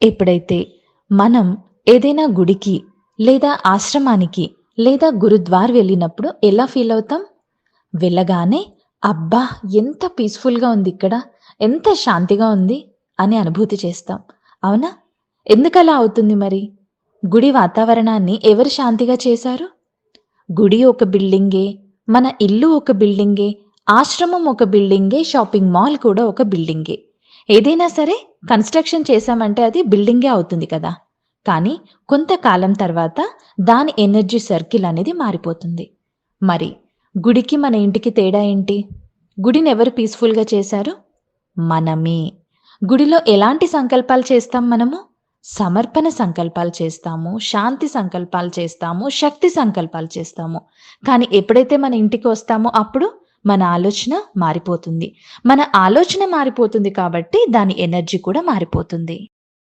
ఎప్పుడైతే మనం ఏదైనా గుడికి లేదా ఆశ్రమానికి లేదా గురుద్వార్ వెళ్ళినప్పుడు ఎలా ఫీల్ అవుతాం? వెళ్ళగానే అబ్బా! ఎంత పీస్‌ఫుల్‌గా ఉంది ఇక్కడ. ఎంత శాంతిగా ఉంది అని అనుభూతి చేస్తాం. అవునా? ఎందుకలా అవుతుంది మరి? గుడి వాతావరణాన్ని ఎవరు శాంతిగా చేశారు? గుడి ఒక బిల్డింగే, మన ఇల్లు ఒక బిల్డింగే, ఆశ్రమం ఒక బిల్డింగే, షాపింగ్ మాల్ కూడా ఒక బిల్డింగే. ఏదైనా సరే కన్‌స్ట్రక్షన్ చేశామంటే అది బిల్డింగే అవుతుంది కదా! కానీ కొంతకాలం తర్వాత దాని ఎనర్జీ సర్కిల్ అనేది మారిపోతుంది. మరి గుడికి, మన ఇంటికి తేడా ఏంటి? గుడిని ఎవరు పీస్‌ఫుల్‌గా చేశారు? మనమే. గుడిలో ఎలాంటి సంకల్పాలు చేస్తాం మనము? సమర్పణ సంకల్పాలు చేస్తాము, శాంతి సంకల్పాలు చేస్తాము, శక్తి సంకల్పాలు చేస్తాము. కానీ ఎప్పుడైతే మన ఇంటికి వస్తామో అప్పుడు మన ఆలోచన మారిపోతుంది. మన ఆలోచన మారిపోతుంది కాబట్టి దాని ఎనర్జీ కూడా మారిపోతుంది.